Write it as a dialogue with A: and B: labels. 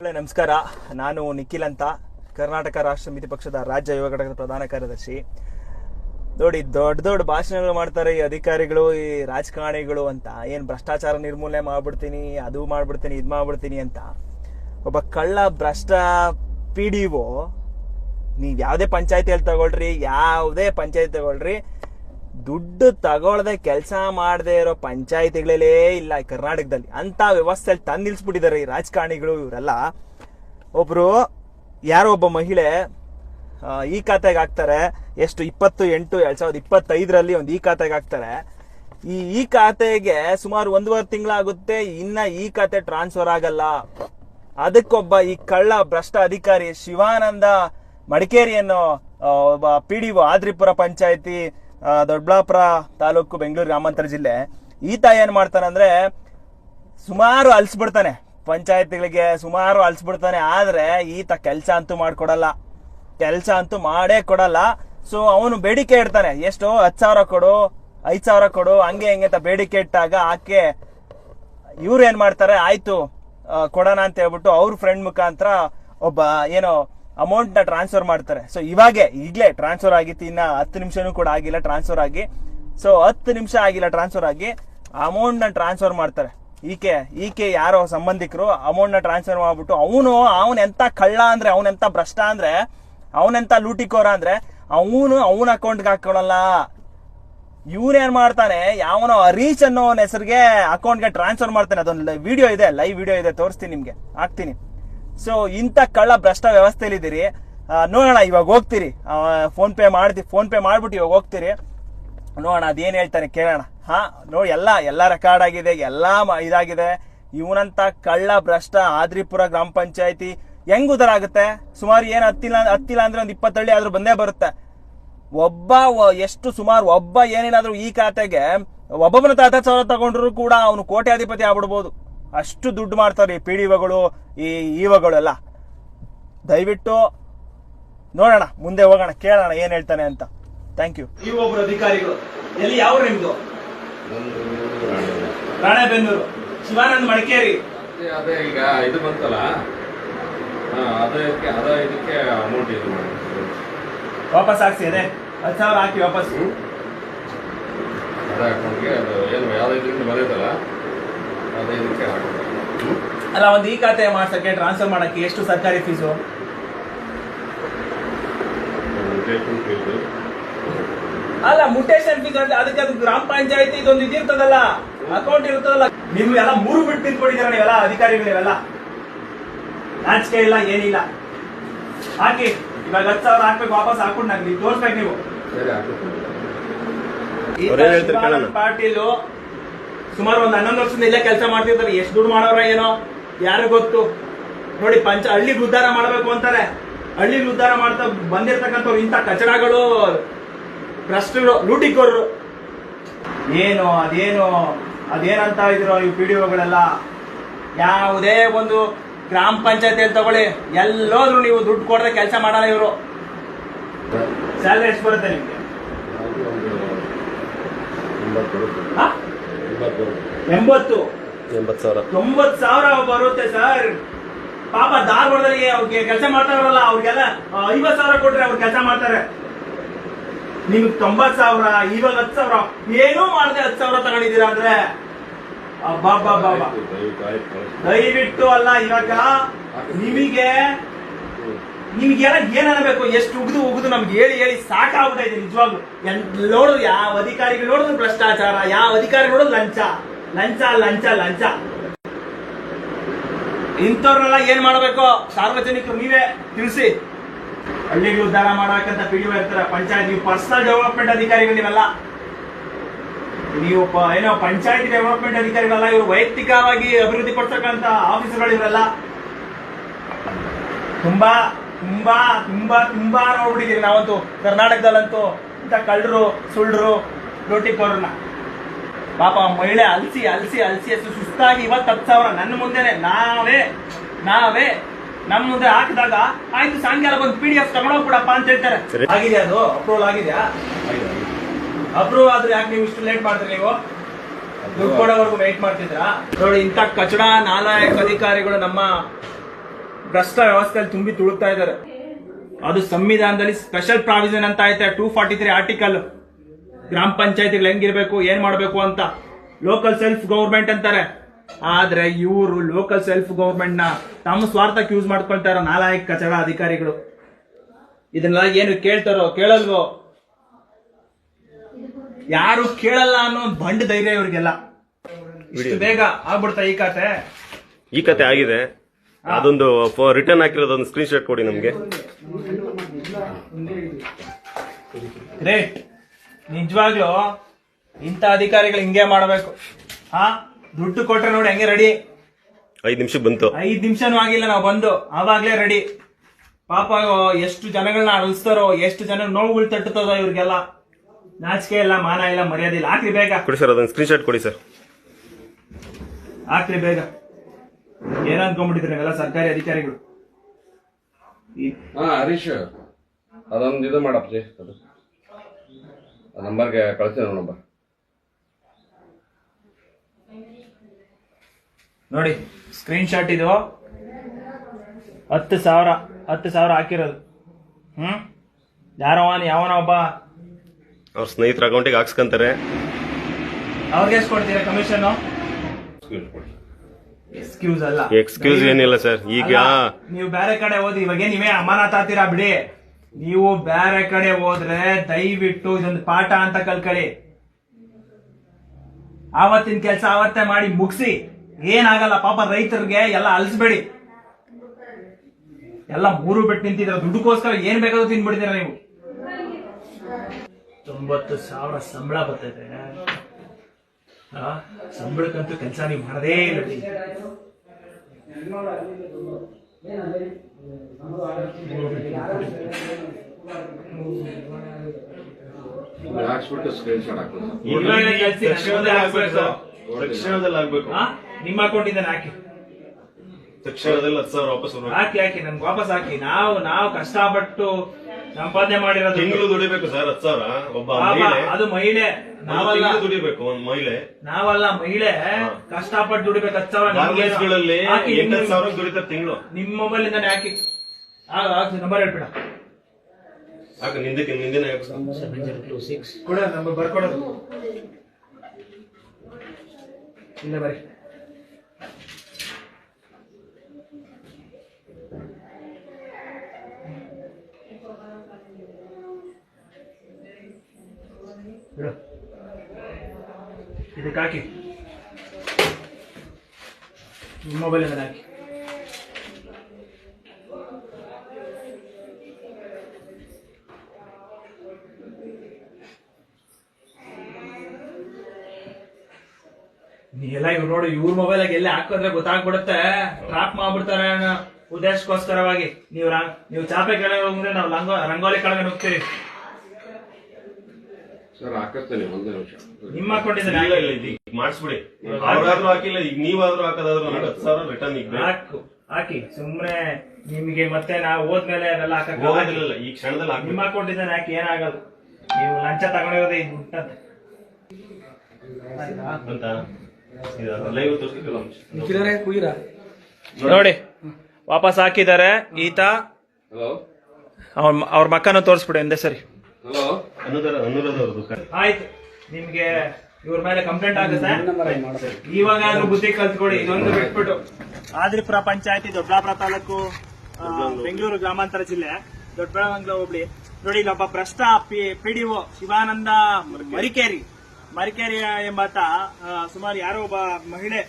A: ನಮಸ್ಕಾರ. ನಾನು ನಿಖಿಲ್ ಅಂತ. ಕರ್ನಾಟಕ ರಾಷ್ಟ್ರ ಸಮಿತಿ ಪಕ್ಷದ ರಾಜ್ಯ ಯುವ ಘಟಕದ ಪ್ರಧಾನ ಕಾರ್ಯದರ್ಶಿ. ನೋಡಿ, ದೊಡ್ಡ ದೊಡ್ಡ ಭಾಷಣಗಳು ಮಾಡ್ತಾರೆ ಈ ಅಧಿಕಾರಿಗಳು, ಈ ರಾಜಕಾರಣಿಗಳು ಅಂತ. ಏನು ಭ್ರಷ್ಟಾಚಾರ ನಿರ್ಮೂಲನೆ ಮಾಡ್ಬಿಡ್ತೀನಿ, ಅದು ಮಾಡ್ಬಿಡ್ತೀನಿ, ಇದು ಮಾಡ್ಬಿಡ್ತೀನಿ ಅಂತ. ಒಬ್ಬ ಕಳ್ಳ ಭ್ರಷ್ಟ ಪಿ ಡಿ ಒ, ನೀವು ಯಾವುದೇ ಪಂಚಾಯತಿಯಲ್ಲಿ ತಗೊಳ್ರಿ, ಯಾವುದೇ ಪಂಚಾಯತಿ ತಗೊಳ್ರಿ ದುಡ್ಡು ತಗೊಳ್ದೆ ಕೆಲಸ ಮಾಡದೆ ಇರೋ ಪಂಚಾಯತಿಗಳೇ ಇಲ್ಲ ಕರ್ನಾಟಕದಲ್ಲಿ. ಅಂತ ವ್ಯವಸ್ಥೆಯಲ್ಲಿ ತಂದು ನಿಲ್ಸ್ಬಿಟ್ಟಿದ್ದಾರೆ ಈ ರಾಜಕಾರಣಿಗಳು ಇವರೆಲ್ಲ. ಒಬ್ರು ಯಾರೋ ಒಬ್ಬ ಮಹಿಳೆ ಈ ಖಾತೆಗೆ ಹಾಕ್ತಾರೆ. ಎಷ್ಟು? ಇಪ್ಪತ್ತು, ಎಂಟು, ಎರಡ್ ಸಾವಿರದ ಇಪ್ಪತ್ತೈದರಲ್ಲಿ ಒಂದು ಈ ಖಾತೆಗೆ ಹಾಕ್ತಾರೆ. ಈ ಈ ಖಾತೆಗೆ ಸುಮಾರು ಒಂದೂವರೆ ತಿಂಗಳಾಗುತ್ತೆ, ಇನ್ನ ಈ ಖಾತೆ ಟ್ರಾನ್ಸ್ಫರ್ ಆಗಲ್ಲ. ಅದಕ್ಕೊಬ್ಬ ಈ ಕಳ್ಳ ಭ್ರಷ್ಟ ಅಧಿಕಾರಿ ಶಿವಾನಂದ ಮಡಿಕೇರಿಯನ್ನು ಒಬ್ಬ ಪಿ ಡಿ ಒ ಆದ್ರಿಪುರ ಪಂಚಾಯತಿ ದೊಡ್ಡಬಳ್ಳಾಪುರ ತಾಲೂಕು ಬೆಂಗಳೂರು ಗ್ರಾಮಾಂತರ ಜಿಲ್ಲೆ. ಈತ ಏನ್ ಮಾಡ್ತಾನಂದ್ರೆ ಸುಮಾರು ಅಲ್ಸ್ಬಿಡ್ತಾನೆ. ಪಂಚಾಯಿತಿಗಳಿಗೆ ಸುಮಾರು ಅಲ್ಸ್ಬಿಡ್ತಾನೆ. ಆದ್ರೆ ಈತ ಕೆಲಸ ಅಂತೂ ಮಾಡ್ಕೊಡಲ್ಲ. ಕೆಲಸ ಅಂತೂ ಮಾಡೇ ಕೊಡಲ್ಲ. ಸೊ ಅವನು ಬೇಡಿಕೆ ಇಡ್ತಾನೆ. ಎಷ್ಟು ಹತ್ತು ಸಾವಿರ ಕೊಡು, ಐದ್ ಸಾವಿರ ಕೊಡು, ಹಂಗೆ ಹಿಂಗೆ ಅಂತ ಬೇಡಿಕೆ ಇಟ್ಟಾಗ ಆಕೆ ಇವ್ರು ಏನು ಮಾಡ್ತಾರೆ, ಆಯ್ತು ಕೊಡೋಣ ಅಂತ ಹೇಳ್ಬಿಟ್ಟು ಅವ್ರ ಫ್ರೆಂಡ್ ಮುಖಾಂತರ ಒಬ್ಬ, ಏನೋ ಅಮೌಂಟ್ನ ಟ್ರಾನ್ಸ್ಫರ್ ಮಾಡ್ತಾರೆ. ಸೊ ಇವಾಗೆ ಈಗಲೇ ಟ್ರಾನ್ಸ್ಫರ್ ಆಗಿತ್ತು, ಇನ್ನ ಹತ್ತು ನಿಮಿಷನೂ ಕೂಡ ಆಗಿಲ್ಲ ಟ್ರಾನ್ಸ್ಫರ್ ಆಗಿ. ಸೊ ಹತ್ತು ನಿಮಿಷ ಆಗಿಲ್ಲ ಟ್ರಾನ್ಸ್ಫರ್ ಆಗಿ ಅಮೌಂಟ್ನ ಟ್ರಾನ್ಸ್ಫರ್ ಮಾಡ್ತಾರೆ. ಈಕೆ ಈಕೆ ಯಾರೋ ಸಂಬಂಧಿಕರು ಅಮೌಂಟ್ನ ಟ್ರಾನ್ಸ್ಫರ್ ಮಾಡ್ಬಿಟ್ಟು ಅವನು, ಅವನ ಎಂತ ಕಳ್ಳ ಅಂದ್ರೆ ಅವನೆಂತ ಭ್ರಷ್ಟ ಅಂದ್ರೆ ಅವನೆಂತ ಲೂಟಿಕೋರ ಅಂದ್ರೆ, ಅವನು ಅವನ ಅಕೌಂಟ್ಗೆ ಹಾಕೊಳಲ್ಲ ಏನ್ ಮಾಡ್ತಾನೆ, ಯಾವನೋ ರೀಚ್ ಅನ್ನೋ ಹೆಸರಿಗೆ ಅಕೌಂಟ್ಗೆ ಟ್ರಾನ್ಸ್ಫರ್ ಮಾಡ್ತಾನೆ. ಅದೊಂದು ವಿಡಿಯೋ ಇದೆ ಲೈವ್ ವಿಡಿಯೋ ಇದೆ, ತೋರಿಸ್ತೀನಿ ನಿಮ್ಗೆ. ಹಾಕ್ತೀನಿ. ಸೊ ಇಂಥ ಕಳ್ಳ ಭ್ರಷ್ಟ ವ್ಯವಸ್ಥೆಲಿದ್ದೀರಿ ನೋಡೋಣ, ಇವಾಗ ಹೋಗ್ತೀರಿ. ಫೋನ್ ಪೇ ಮಾಡ್ತಿ ಫೋನ್ ಪೇ ಮಾಡ್ಬಿಟ್ಟು ಇವಾಗ ಹೋಗ್ತೀರಿ. ನೋಡೋಣ, ಅದೇನ್ ಹೇಳ್ತಾನೆ ಕೇಳೋಣ. ಹಾ, ನೋಡಿ, ಎಲ್ಲ ಎಲ್ಲ ರೆಕಾರ್ಡ್ ಆಗಿದೆ, ಎಲ್ಲ ಇದಾಗಿದೆ. ಇವನಂತ ಕಳ್ಳ ಭ್ರಷ್ಟ ಆದ್ರಿಪುರ ಗ್ರಾಮ ಪಂಚಾಯತಿ ಹೆಂಗ್ ಉದರ ಆಗುತ್ತೆ ಸುಮಾರು ಏನು ಹತ್ತಿಲ್ಲ ಹತ್ತಿಲ್ಲ ಅಂದ್ರೆ ಒಂದ್ ಇಪ್ಪತ್ತಳ್ಳಿ ಆದ್ರೂ ಬಂದೇ ಬರುತ್ತೆ. ಒಬ್ಬ ಎಷ್ಟು ಸುಮಾರು ಒಬ್ಬ ಏನೇನಾದ್ರೂ ಈ ಖಾತೆಗೆ, ಒಬ್ಬೊಬ್ಬನ ತಾತ ಸಾವಿರ ತಗೊಂಡ್ರು ಕೂಡ ಅವನು ಕೋಟ್ಯಾಧಿಪತಿ ಆಗ್ಬಿಡ್ಬೋದು. ಅಷ್ಟು ದುಡ್ಡು ಮಾಡ್ತಾರೆ ಈ ಪಿ ಡಿ ಒಗಳು ಈ ಇವಗಳೆಲ್ಲ ದಯವಿಟ್ಟು ನೋಡೋಣ ಮುಂದೆ ಹೋಗೋಣ ಕೇಳೋಣ ಏನ್ ಹೇಳ್ತಾನೆ ಅಂತ. ಥ್ಯಾಂಕ್ ಯು ಈ ಒಬ್ರು ಅಧಿಕಾರಿಗಳು. ಎಲ್ಲಿ ಯಾವ ನಿಮ್ದು?
B: ರಾಣಿಬೆನ್ನೂರು.
A: ಶಿವಾನಂದ್ ಮಡಿಕೇರಿ.
B: ಅದೇ ಈಗ ಇದು ಬಂತಲ್ಲ? ಅದಕ್ಕೆ ಅದ ಇದಕ್ಕೆ ಅಮೌಂಟ್ ಇದು ಮಾಡಿ
A: ವಾಪಸ್ ಹಾಕ್ಸಿ ಅದೇ. ಹತ್ತು ಸಾವಿರ ಹಾಕಿ ವಾಪಸ್.
B: ಅದೇ ಅಕೌಂಟ್ಗೆ ಅದು ಏನು ಯಾವ್ದು ಇದರಿಂದ ಬಂದೈತಲ್ಲ
A: ಅಲ್ಲ ಒಂದು ಈ ಖಾತೆ ಮಾಡ್ಸಕ್ಕೆ ಟ್ರಾನ್ಸ್ಫರ್ ಮಾಡಕ್ಕೆ ಎಷ್ಟು ಸರ್ಕಾರಿ ಫೀಸು ಅಲ್ಲ ಮುಟೇಶನ್ ಫೀಸ್ ಅಂತ ಅದಕ್ಕೆ ಅದು ಗ್ರಾಮ ಪಂಚಾಯತಿ ಇದೊಂದು ಇದಿರ್ತದಲ್ಲ ಅಕೌಂಟ್ ಇರ್ತದಲ್ಲ. ನೀವು ಎಲ್ಲ ಮೂರು ಬಿಟ್ಟು ನಿಂತ್ಕೊಂಡಿದ್ದೀರ ನೀವೆಲ್ಲ ಅಧಿಕಾರಿಗಳಿವೆಲ್ಲ? ನಾಚಿಕೆ ಇಲ್ಲ ಏನಿಲ್ಲ. ಹಾಕಿ ಇವಾಗ ಹತ್ತು ಸಾವಿರ ಹಾಕ್ಬೇಕು ವಾಪಸ್ ಹಾಕೊಂಡು ನಂಗೆ ನೀವು. ತೋರ್ಸ್ಬೇಕು ನೀವು. ಪಾಟೀಲು ಸುಮಾರು ಒಂದು ಹನ್ನೊಂದು ವರ್ಷದಿಂದ ಇಲ್ಲೇ ಕೆಲಸ ಮಾಡ್ತಿರ್ತಾರೆ ಎಷ್ಟು ದುಡ್ಡು ಮಾಡೋರ ಏನೋ ಯಾರು ಗೊತ್ತು? ನೋಡಿ ಪಂಚ ಹಳ್ಳಿಗೆ ಉದ್ಧಾರ ಮಾಡಬೇಕು ಅಂತಾರೆ. ಹಳ್ಳಿಗೆ ಉದ್ಧಾರ ಮಾಡ್ತಾ ಬಂದಿರ್ತಕ್ಕಂಥವ್ರು ಇಂಥ ಕಚಡಗಳು ಭ್ರಷ್ಟರು ಲೂಟಿಕೋರರು. ಏನು ಅದೇನು ಅದೇನಂತ ಇದ್ರು ಈ ಪಿ ಡಿ ಒಗಳೆಲ್ಲ ಯಾವುದೇ ಒಂದು ಗ್ರಾಮ ಪಂಚಾಯತಿಯಲ್ಲಿ ತಗೊಳ್ಳಿ. ಎಲ್ಲೋದ್ರು ನೀವು ದುಡ್ಡು ಕೊಡದೆ ಕೆಲಸ ಮಾಡಲ್ಲ ಇವರು. ಸ್ಯಾಲ್ರಿ ಎಷ್ಟು ಬರುತ್ತೆ ನಿಮಗೆ?
B: ಎಂಬತ್ತು? ಎಂಬತ್ತು.
C: ಸಾವಿರ.
A: ತೊಂಬತ್ತು ಸಾವಿರ ಬರುತ್ತೆ ಸರ್. ಪಾಪ ಧಾರವಾಡದಲ್ಲಿ ಅವ್ರಿಗೆ ಕೆಲಸ ಮಾಡ್ತಾರಲ್ಲ ಅವ್ರಿಗೆಲ್ಲ ಐವತ್ ಸಾವಿರ ಕೊಟ್ರೆ ಅವ್ರು ಕೆಲಸ ಮಾಡ್ತಾರೆ. ನಿಮ್ಗೆ ತೊಂಬತ್ ಸಾವಿರ ಇವಾಗ ಹತ್ತು ಸಾವಿರ ಏನೂ ಮಾಡದೆ ಹತ್ತು ಸಾವಿರ ತಗೊಂಡಿದ್ದೀರಾ ಅಂದ್ರೆ? ಬಾಬಾ
B: ಬಾಬಾ. ದಯವಿಟ್ಟು
A: ಅಲ್ಲ ಇವಾಗ ನಿಮಗೆ ನಿಮ್ಗೆಲ್ಲ ಏನ್ ಅನ್ಬೇಕು ಎಷ್ಟು ಉಗ್ದು ಉಗ್ದು ನಮ್ಗೆ ಹೇಳಿ ಹೇಳಿ ಸಾಕಾಗ್ಬಿಟ್ಟೈತೆ ನಿಜವಾಗ್ಲು. ಎನ್- ನೋಡಿದ್ರು ಯಾವ ಅಧಿಕಾರಿಗಳು ನೋಡಿದ್ರು ಭ್ರಷ್ಟಾಚಾರ. ಯಾವ ಅಧಿಕಾರಿ ನೋಡಿದ್ರು ಲಂಚ. ಲಂಚ ಲಂಚ ಲಂಚ. ಇಂಥವ್ರನ್ನೆಲ್ಲ ಏನ್ ಮಾಡ್ಬೇಕು? ಸಾರ್ವಜನಿಕರು ನೀವೇ ತಿಳಿಸಿ. ಹಳ್ಳಿಗಳು ಉದ್ಧಾರ ಮಾಡಬೇಕಂತ ಪಿಡಿಒ ಇರ್ತಾರೆ. ಪಂಚಾಯತ್, ನೀವು ಪರ್ಸನಲ್ ಡೆವಲಪ್ಮೆಂಟ್ ಅಧಿಕಾರಿಗಳು ನೀವೆಲ್ಲ. ನೀವು ಏನೋ ಪಂಚಾಯತ್ ಡೆವಲಪ್ಮೆಂಟ್ ಅಧಿಕಾರಿಗಳಲ್ಲ, ಇವರು ವೈಯಕ್ತಿಕವಾಗಿ ಅಭಿವೃದ್ಧಿ ಪಡ್ತಕ್ಕಂತ ಆಫೀಸರ್ಗಳು ಇವರೆಲ್ಲ. ತುಂಬಾ ತುಂಬಾ ತುಂಬಾ ತುಂಬಾ ನೋಡ್ಬಿಟ್ಟಿದ್ದೀವಿ ನಾವಂತೂ ಕರ್ನಾಟಕದಲ್ಲಂತೂ ಇಂಥ ಕಳ್ಳರು ಸುಳ್ಳರು ಲೂಟಿಕೋರನ್ನ ಪಾಪ ಮಹಿಳೆ ಅಲ್ಸಿ ಅಲ್ಸಿ ಅಲ್ಸಿ ಅಷ್ಟು ಸುಸ್ತಾಗಿ ಇವತ್ತು ಹತ್ತು ಸಾವಿರ ನನ್ನ ಮುಂದೆನೆ ನಾವೇ ನಾವೇ ನಮ್ಮ ಮುಂದೆ ಹಾಕಿದಾಗ ಆಯ್ತು ಸಾಯಂಕಾಲ ಬಂದು ಪಿ ಡಿ ಎಫ್ ತಗೊಂಡೋಗ್ಬಿಡಪ್ಪ ಅಂತ ಹೇಳ್ತಾರೆ. ಆಗಿದೆ ಅದು? ಅಪ್ರೂವಲ್ ಆಗಿದೆಯಾ. ಅಪ್ರೂವ್ ಆದ್ರೆ ಯಾಕೆ ನೀವು ಇಷ್ಟು ಲೇಟ್ ಮಾಡ್ತೀರಿ ನೀವು? ದುಡ್ಡು ಕೊಡೋವರೆಗೂ ವೆಯ್ಟ್ ಮಾಡ್ತಿದ್ರಾ ನೋಡಿ ಇಂಥ ಕಚಡ ನಾಲಾಯಕ ಅಧಿಕಾರಿಗಳು ನಮ್ಮ ಭ್ರಷ್ಟ ವ್ಯವಸ್ಥೆಯಲ್ಲಿ ತುಂಬಿ ತುಳುಕ್ತಾ ಇದ್ದಾರೆ. ಅದು ಸಂವಿಧಾನದಲ್ಲಿ ಸ್ಪೆಷಲ್ ಪ್ರಾವಿಷನ್ ಅಂತ ಐತೆ ಟೂ ಫಾರ್ಟಿ ತ್ರೀ ಆರ್ಟಿಕಲ್ ಗ್ರಾಮ ಪಂಚಾಯತಿಗಳು ಹೆಂಗಿರ್ಬೇಕು ಏನ್ ಮಾಡ್ಬೇಕು ಅಂತ ಲೋಕಲ್ ಸೆಲ್ಫ್ ಗೌರ್ಮೆಂಟ್ ಅಂತಾರೆ. ಆದ್ರೆ ಇವರು ಲೋಕಲ್ ಸೆಲ್ಫ್ ಗೌರ್ಮೆಂಟ್ನ ತಮ್ಮ ಸ್ವಾರ್ಥಕ್ಕೆ ಯೂಸ್ ಮಾಡ್ಕೊಳ್ತಾರ ನಾಲಾಯಕ ಕಚಡ ಅಧಿಕಾರಿಗಳು. ಇದನ್ನೆಲ್ಲ ಏನು ಕೇಳ್ತಾರೋ ಕೇಳಲ್ವೋ? ಯಾರು ಕೇಳಲ್ಲ ಅನ್ನೋ ಬಂಡ್ ಧೈರ್ಯ ಇವ್ರಿಗೆಲ್ಲ. ಇಷ್ಟು ಬೇಗ ಆಗ್ಬಿಡ್ತಾ ಈ ಕತೆ.
C: ಈ ಕತೆ ಆಗಿದೆ. ಅದೊಂದು ರಿಟರ್ನ್ ಹಾಕಿರೋದು ಒಂದು ಸ್ಕ್ರೀನ್ ಶಾಟ್ ಕೊಡಿ ನಮಗೆ.
A: ಗ್ರೇಟ್ ನಿಜವಾಗ್ಲೂ ಇಂಥ ಅಧಿಕಾರಿಗಳು ಹಿಂಗೆ ಮಾಡಬೇಕು. ಹಾ ದುಡ್ಡು ಕೊಟ್ರೆ ನೋಡಿ ಹೆಂಗೆ ರೆಡಿ
C: ಐದು ನಿಮಿಷ ಬಂತು.
A: ಐದು ನಿಮಿಷನೂ ಆಗಿಲ್ಲ ನಾವು ಬಂದು. ಆವಾಗ್ಲೇ ರೆಡಿ ಪಾಪ ಎಷ್ಟು ಜನಗಳನ್ನ ಅಳಿಸ್ತಾರೋ ಎಷ್ಟು ಜನ ನೋವುಗಳು ತಟ್ಟುತ್ತದೋ ಇವ್ರಿಗೆಲ್ಲ. ನಾಚಿಕೆ ಇಲ್ಲ ಮಾನ ಇಲ್ಲ ಮರ್ಯಾದೆ ಇಲ್ಲ. ಹಾಕ್ರಿ ಬೇಗ.
C: ಕೊಡಿ ಸರ್ ಅದೊಂದು ಸ್ಕ್ರೀನ್ ಶಾಟ್ ಕೊಡಿ ಸರ್.
A: ಹಾಕ್ರಿ ಬೇಗ. ಏನ್ ಅನ್ಕೊಂಡ್ಬಿಟ್ಟಿದ್ರೆ ನೀವೆಲ್ಲ ಸರ್ಕಾರಿ ಅಧಿಕಾರಿಗಳು?
B: ಹಾ ಹರೀಶ್ ಅದೊಂದು ಇದು ಮಾಡಪ್ಪ ಅದು. ಆ ನಂಬರ್ಗೆ ಕಳಿಸಿ ನಂಬರ್
A: ನೋಡಿ ಸ್ಕ್ರೀನ್ ಶಾಟ್ ಇದು. ಹತ್ತು ಸಾವಿರ ಹತ್ತು ಸಾವಿರ ಹಾಕಿರೋದು. ಹ್ಮ್? ಯಾರವ ಯಾವನ ಒಬ್ಬ?
C: ಅವ್ರ ಸ್ನೇಹಿತರ ಅಕೌಂಟಿಗೆ ಹಾಕ್ಸ್ಕೊಂತಾರೆ.
A: ಅವ್ರಿಗೆ ಎಷ್ಟು ಕೊಡ್ತೀರಾ ಕಮಿಷನ್
B: ಕೊಡಿ
A: ಎಕ್ಸ್ಕ್ಯೂಸ್ ಅಲ್ಲ.
C: ಎಕ್ಸ್ಕ್ಯೂಸ್ ಏನಿಲ್ಲ ಸರ್ ಈಗ
A: ನೀವು ಬೇರೆ ಕಡೆ ಹೋದಿ ಇವಾಗ ನೀವೇ ಅಮಾನತಾತೀರಾ ಬಿಡಿ. ನೀವು ಬೇರೆ ಕಡೆ ಹೋದ್ರೆ ದಯವಿಟ್ಟು ಇದೊಂದು ಪಾಠ ಅಂತ ಕಲ್ಕಳಿ. ಆವತ್ತಿನ ಕೆಲಸ ಆವತ್ತೇ ಮಾಡಿ ಮುಗಿಸಿ. ಏನಾಗಲ್ಲ ಪಾಪ ರೈತರಿಗೆ ಎಲ್ಲ ಅಲ್ಸ್ಬೇಡಿ. ಎಲ್ಲ ಮೂರು ಬಿಟ್ಟು ನಿಂತಿದ್ರ ದುಡ್ಡುಕೋಸ್ಕರ ಏನ್ ಬೇಕಾದ್ರೂ ತಿನ್ಬಿಡ್ತೀರ ನೀವು. ತೊಂಬತ್ತು ಸಾವಿರ ಸಂಬಳ ಬರ್ತೈತೆ ಸಂಬಳಕ್ಕಂತೂ ಕೆಲಸ ನೀವು ಮಾಡದೇ ಇಲ್ಲ.
C: ತಕ್ಷಣದಲ್ಲಿ ಆಗ್ಬೇಕು?
A: ನಿಮ್ಮ ಅಕೌಂಟ್ ಹಾಕಿ.
C: ತಕ್ಷಣದಲ್ಲಿ ಹತ್ತು ಸಾವಿರ ವಾಪಸ್
A: ಹಾಕಿ ಹಾಕಿ ನನ್ಗೆ ವಾಪಸ್ ಹಾಕಿ. ನಾವು ನಾವು ಕಷ್ಟಪಟ್ಟು ಸಂಪಾದನೆ ಮಾಡಿರೋದು
C: ತಿಂಗಳು ದುಡಿಬೇಕು ಸರ್ ಹತ್ತು ಸಾವಿರ. ಒಬ್ಬ
A: ಪಾಪ,
C: ಮಹಿಳೆ.
A: ಅದು ಮಹಿಳೆ. ನಾವಲ್ಲ.
C: ತಿಂಗಳು ದುಡಿಬೇಕು ಒಂದ್ ಮಹಿಳೆ.
A: ನಾವಲ್ಲ ಮಹಿಳೆ. ಕಷ್ಟಪಟ್ಟು ದುಡಿಬೇಕು ಹತ್ತು ಸಾವಿರ ನಿಮ್ಗೆ.
C: ಗಾರ್ಮೆಂಟ್ಸ್ಗಳಲ್ಲಿ
A: ಹಾಕಿ,
C: ಎಂಟತ್ತು
A: ನಿಮ್ಮ-
C: ಸಾವಿರ ದುಡಿತಾರೆ ತಿಂಗಳು.
A: ನಿಮ್ಮ ಮೊಬೈಲ್ ಇಂದಾನೆ ಹಾಕಿ ನಂಬರ್ ಹೇಳ್ಬಿಡ.
C: ಆಗ ನಿಂದಕ್ಕೆ ನಿಂದಿನ
A: ಕೊಡ ನಂಬರ್ ಬರ್ಕೊಡೋದು ಇಲ್ಲ ಬರೀ. ಇದಕ್ಕೆ ಹಾಕಿ. ಮೊಬೈಲ್ ಮೊಬೈಲ್ ಹಾಕಿ. ಎಲ್ಲ ಇವ್ರು ನೋಡು, ಇವ್ರ ಮೊಬೈಲ್ ಆಗಿ ಎಲ್ಲಿ ಹಾಕಿದ್ರೆ ಗೊತ್ತಾಗ್ಬಿಡುತ್ತೆ. ಟ್ರಾಪ್ ಮಾಡ್ಬಿಡ್ತಾರೆ ಅನ್ನೋ ಉದ್ದೇಶಕ್ಕೋಸ್ಕರವಾಗಿ. ನೀವು ನೀವು ಚಾಪೆ ಕೆಳಗೆ ಹೋಗಿದ್ರೆ ನಾವು ರಂಗೋಲಿ ಕೆಳಗೆ ಹೋಗ್ತೀವಿ.
B: ಸರ್ ಹಾಕಿಸ್ತೇನೆ ಒಂದು ನಿಮಿಷ.
A: ನಿಮ್ಮ ಅಕೌಂಟ್
C: ಇಲ್ಲ ಇಲ್ಲ ಇದೀಗ ಮಾಡಿಸ್ಬಿಡಿ. ಅವ್ರಾದ್ರೂ ಹಾಕಿಲ್ಲ ಈಗ ನೀವಾದ್ರೂ ಹಾಕೋದಾದ್ರೂ ನನಗೆ ಹತ್ತು ಸಾವಿರ ರಿಟರ್ನ್ ಈಗ
A: ಹಾಕು ಹಾಕಿ. ಸುಮ್ನೆ ನಿಮಗೆ ಮತ್ತೆ ನಾವು ಹೋದ್ಮೇಲೆ ಅದೆಲ್ಲ ಹಾಕಕ್
C: ಹೋಗೋದಿಲ್ಲ ಈ ಕ್ಷಣದಲ್ಲಿ ಹಾಕಿ
A: ನಿಮ್ಮ ಅಕೌಂಟ್ ಇಂದ ಹಾಕಿ ಏನಾಗಲ್ಲ. ನೀವು ಲಂಚ ತಗೊಂಡಿರೋದೇ ಇದು ದುಡ್ಡಂತೆ.
C: ಅಂತ ಲೈವ್ ತೋರಿಸ್ತಿಲ್ಲ
A: ನೋಡಿ. ವಾಪಸ್ ಹಾಕಿದ್ದಾರೆ. ಈತ
B: ಹಲೋ
A: ಅವ್ರ ಅವ್ರ ಮಕ್ಕನ ತೋರಿಸ್ಬಿಡಿ ಒಂದೇ ಸರಿ.
B: ಹಲೋ
A: ಆಯ್ತು. ನಿಮ್ಗೆ ಇವ್ರ ಮೇಲೆ ಕಂಪ್ಲೇಂಟ್ ಆಗುತ್ತೆ? ಇವಾಗ ಬುದ್ಧಿ ಕಲ್ತ್ಕೊಡಿ ಇದೊಂದು ಬಿಟ್ಬಿಟ್ಟು. ಆದ್ರಿಪುರ ಪಂಚಾಯತಿ ದೊಡ್ಡಬಳ್ಳಾಪುರ ತಾಲೂಕು ಆ, ಬೆಂಗಳೂರು ಗ್ರಾಮಾಂತರ ಜಿಲ್ಲೆ. ದೊಡ್ಡಬಳ್ಳಾಪುರ ಹೋಬಳಿ ನೋಡಿ ಇಲ್ಲೊಬ್ಬ ಭ್ರಷ್ಟ P D O Shivananda Marikeri. Marikeri. ಎಂಬಾತ ಸುಮಾರು ಯಾರೋ ಒಬ್ಬ ಮಹಿಳೆ